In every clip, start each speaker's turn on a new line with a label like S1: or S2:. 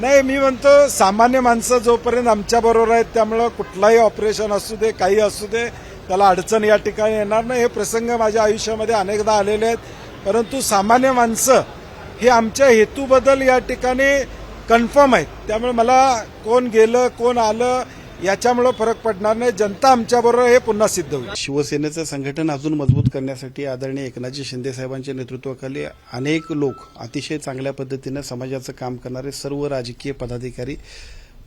S1: नाही मी म्हणतो सामान्य माणसं जोपर्यंत आमच्या बरोबर आहेत त्यामुळं कुठलाही ऑपरेशन असू दे काही असू दे त्याला अडचण या ठिकाणी येणार नाही. हे प्रसंग माझ्या आयुष्यामध्ये अनेकदा आलेले आहेत. परंतु सामान्य माणसं हे आमच्या हेतूबद्दल या ठिकाणी कन्फर्म आहेत. त्यामुळे मला कोण गेलं कोण आलं याच्यामुळं फरक पडणार नाही. जनता आमच्याबरोबर हे पुन्हा सिद्ध होईल.
S2: शिवसेनेचं संघटन अजून मजबूत करण्यासाठी आदरणीय एकनाथजी शिंदे साहेबांच्या नेतृत्वाखाली अनेक लोक अतिशय चांगल्या पद्धतीनं समाजाचं काम करणारे सर्व राजकीय पदाधिकारी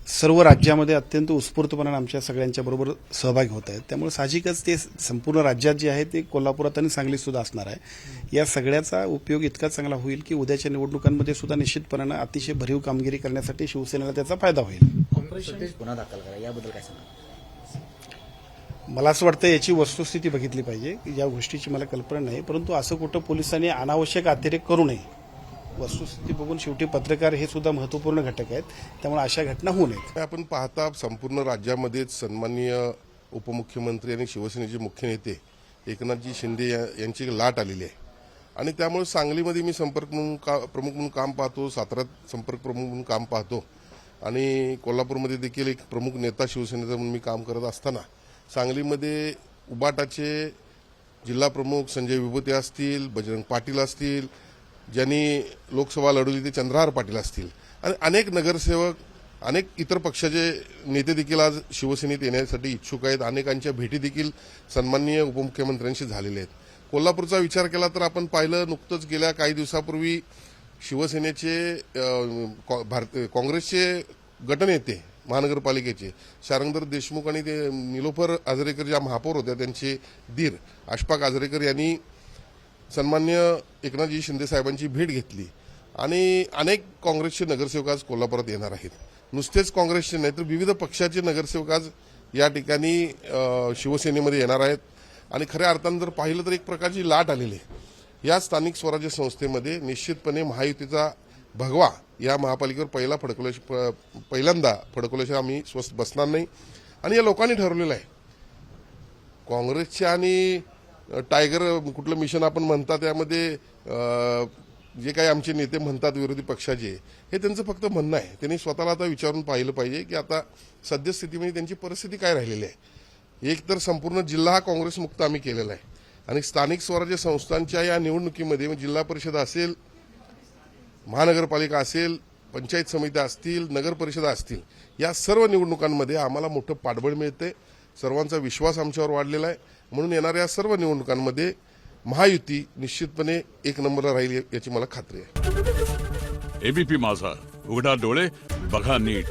S2: सर्व राज्यामध्ये अत्यंत उत्स्फूर्तपणे आमच्या सगळ्यांच्या बरोबर सहभागी होत आहेत. त्यामुळे साहजिकच ते संपूर्ण राज्यात जे आहे ते कोल्हापुरात आणि सांगलीत सुद्धा असणार आहे. या सगळ्याचा उपयोग इतका चांगला होईल की उद्याच्या निवडणुकांमध्ये सुद्धा निश्चितपणानं अतिशय भरीव कामगिरी करण्यासाठी शिवसेनेला त्याचा फायदा होईल.
S3: गुन्हा दाखल करा. याबद्दल काय सांगा
S2: मला असं वाटतं याची वस्तुस्थिती बघितली पाहिजे की या गोष्टीची मला कल्पना नाही परंतु असं कुठं पोलिसांनी अनावश्यक अतिरेक करू नये. वस्तुस्थिती बघून शेवटी पत्रकार हे सुद्धा महत्त्वपूर्ण घटक आहेत. त्यामुळे अशा घटना होऊ नयेत.
S4: आपण पाहता संपूर्ण राज्यामध्येच सन्माननीय उपमुख्यमंत्री आणि शिवसेनेचे मुख्य नेते एकनाथजी शिंदे या- यांची लाट आलेली आहे. आणि त्यामुळे सांगलीमध्ये मी संपर्क म्हणून का प्रमुख म्हणून काम पाहतो साताऱ्यात संपर्क प्रमुख म्हणून काम पाहतो. आणि कोल्हापूरमध्ये देखील एक प्रमुख नेता शिवसेनेचा म्हणून मी काम करत असताना सांगलीमध्ये उबाटाचे जिल्हा प्रमुख संजय विभूते असतील बजरंग पाटील असतील ज्यांनी लोकसभा लढवली ते चंद्रहार पाटील असतील. आणि अनेक नगरसेवक अनेक इतर पक्षाचे नेते देखील आज शिवसेनेत येण्यासाठी इच्छुक आहेत. अनेकांच्या भेटी देखील सन्माननीय उपमुख्यमंत्र्यांशी झालेल्या आहेत. कोल्हापूरचा विचार केला तर आपण पाहिलं नुकतंच गेल्या काही दिवसापूर्वी शिवसेनेचे कॉ- भारत काँग्रेसचे गटनेते महानगरपालिकेचे शारंगधर देशमुख आणि ते निलोफर आजरेकर ज्या महापौर होत्या त्यांचे धीर अशफाक आजरेकर यांनी सन्मान्य एकनाथजी शिंदे साहेबांची भेट घेतली. आणि अनेक काँग्रेसचे नगरसेवक आज कोल्हापुरात येणार आहेत. नुसतेच काँग्रेसचे नाही तर विविध पक्षाचे नगरसेवक आज या ठिकाणी शिवसेनेमध्ये येणार आहेत. आणि खऱ्या अर्थानं जर पाहिलं तर एक प्रकारची लाट आलेली आहे. या स्थानिक स्वराज्य संस्थेमध्ये निश्चितपणे महायुतीचा भगवा या महापालिकेवर पहिला फडकवल्या प- पहिल्यांदा फडकवल्याशिवाय आम्ही स्वस्त बसणार नाही. आणि या लोकांनी ठरवलेलं आहे. काँग्रेसचे आणि टायगर कुठलं मिशन आपण म्हणता त्यामध्ये जे काही आमचे नेते म्हणतात विरोधी पक्षाचे हे त्यांचं फक्त म्हणणं आहे. त्यांनी स्वतःला आता विचारून पाहिलं पाहिजे की आता सद्यस्थितीमध्ये त्यांची परिस्थिती काय राहिलेली आहे. एक तर संपूर्ण जिल्हा हा काँग्रेसमुक्त आम्ही केलेला आहे. आणि स्थानिक स्वराज्य संस्थांच्या या निवडणुकीमध्ये म्हणजे जिल्हा परिषद असेल महानगरपालिका असेल पंचायत समित्या असतील नगर परिषदा असतील या सर्व निवडणुकांमध्ये आम्हाला मोठं पाठबळ मिळते. सर्वांचा विश्वास आमच्यावर वाढलेला आहे. म्हणून येणाऱ्या सर्व निवडणुकांमध्ये महायुती निश्चितपणे एक नंबरला राहील याची मला खात्री आहे.
S5: एबीपी माझा. उघडा डोळे बघा नीट.